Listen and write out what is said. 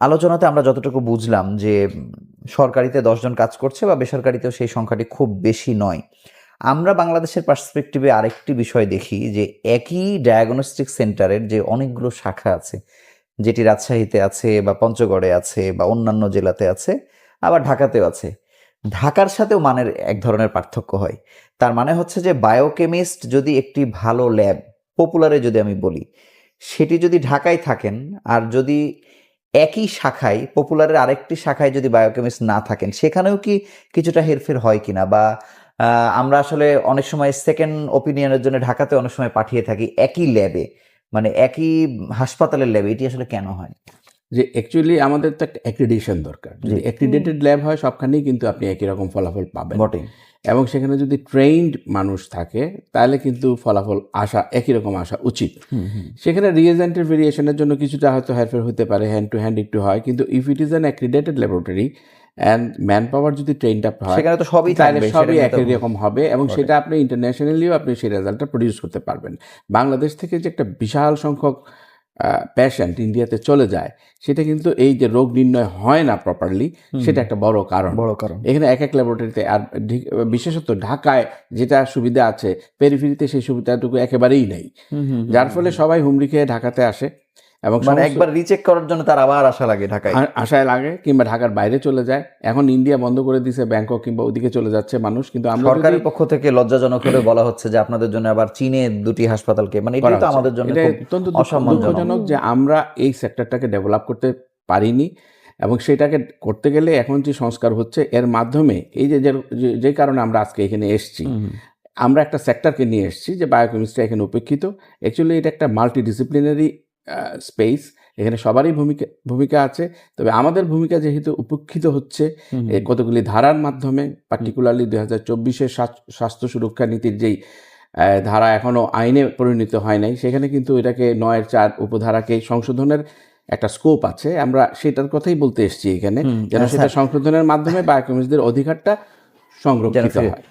আলোচনাতে আমরা যতটুকু বুঝলাম যে সরকারিতে দশজন কাজ করছে বা বেসরকারিতেও সেই সংখ্যাটি খুব বেশি নয়। আমরা বাংলাদেশের পার্সপেক্টিভে আরেকটি বিষয় দেখি যে একই ডায়াগনস্টিক সেন্টারের যে অনেকগুলো শাখা আছে, যেটি রাজশাহীতে আছে বা পঞ্চগড়ে আছে বা অন্যান্য জেলাতে আছে, আবার ঢাকাতেও আছে। ঢাকার সাথেও মানের এক ধরনের পার্থক্য হয়। তার মানে হচ্ছে যে বায়োকেমিস্ট যদি একটি ভালো ল্যাব পপুলারে যদি আমি বলি, সেটি যদি ঢাকায় থাকেন, আর যদি একই শাখায় পপুলারের আরেকটি শাখায় যদি বায়োকেমিস্ট না থাকেন, সেখানেও কি কিছুটা হেরফের হয় কিনা? বা আমরা আসলে অনেক সময় সেকেন্ড ওপিনিয়নের জন্য ঢাকাতে অনেক সময় পাঠিয়ে থাকি একই ল্যাবে মানে একই হাসপাতালের ল্যাবে এটি আসলে কেন হয়? যে অ্যাকচুয়ালি আমাদের তো একটা অ্যাক্রিডেশন দরকার। যদি অ্যাক্রিডেটেড ল্যাব হয় সবখানেই কিন্তু আপনি একই রকম ফলাফল পাবেন। বটে এবং সেখানে যদি ট্রেইনড মানুষ থাকে তাহলে কিন্তু ফলাফল আসা একই রকম আসা উচিত। সেখানে রিয়েজেন্টের ভেরিয়েশনের জন্য কিছুটা হয়তো হেরফের হতে পারে হ্যান্ড টু হ্যান্ড একটু হয়। কিন্তু if it is an accredited laboratory and man power যদি ট্রেনড আপ হয় সেখানে তো সবই তাহলে সবই একই রকম হবে। এবং সেটা আপনি ইন্টারন্যাশনালিও আপনি সেই রেজাল্টটা প্রডিউস করতে পারবেন। বাংলাদেশ থেকে যে একটা বিশাল সংখ্যক পেশেন্ট ইন্ডিয়াতে চলে যায় সেটা কিন্তু এই যে রোগ নির্ণয় হয় না প্রপারলি সেটা একটা বড় কারণ। বড় কারণ। এখানে এক এক ল্যাবরেটরিতে আর বিশেষত ঢাকায় যেটা সুবিধা আছে পেরিফেরিতে সেই সুবিধাটুকু একেবারেই নেই। যার ফলে সবাই হুমড়ি খেয়ে ঢাকাতে আসে। এবং মানে একবার রিচেক করার জন্য তার আবার আশা লাগে ঢাকায়। আশায় লাগে কিংবা ঢাকার বাইরে চলে যায়। এখন ইন্ডিয়া বন্ধ করে দিছে ব্যাংকক কিংবা ওদিকে চলে যাচ্ছে মানুষ। কিন্তু আমরা সরকারের পক্ষ থেকে লজ্জাজনক করে বলা হচ্ছে যে আপনাদের জন্য আবার চীনে দুটি হাসপাতালকে মানে এটাই তো আমাদের জন্য অত্যন্ত অসম্মানজনক। দুঃখজনক যে আমরা এই সেক্টরটাকে ডেভেলপ করতে পারিনি এবং সেটাকে করতে গেলে এখন যে সংস্কার হচ্ছে এর মাধ্যমে এই যে যে- যে- যে কারণে আমরা আজকে এখানে এসেছি। আমরা একটা সেক্টরকে নিয়ে এসেছি যে বায়োকেমিস্ট্রি এখানে উপেক্ষিত। অ্যাকচুয়ালি এটা একটা মাল্টি ডিসিপ্লিনারি স্পেস এখানে সবারই ভূমিকা ভূমিকা আছে। তবে আমাদের ভূমিকা যেহেতু উপেক্ষিত হচ্ছে কতগুলি ধারার মাধ্যমে পার্টিকুলারলি দুই হাজার চব্বিশের স্বাস্থ্য সুরক্ষা নীতির যেই ধারা এখনও আইনে পরিণত হয় নাই সেখানে কিন্তু এটাকে নয়ের চার উপধারাকে সংশোধনের একটা স্কোপ আছে। আমরা সেটার কথাই বলতে এসেছি এখানে যেন হ্যাঁ, সেটা সংশোধনের মাধ্যমে বায়োকেমিস্টদের অধিকারটা সংরক্ষিত হয়।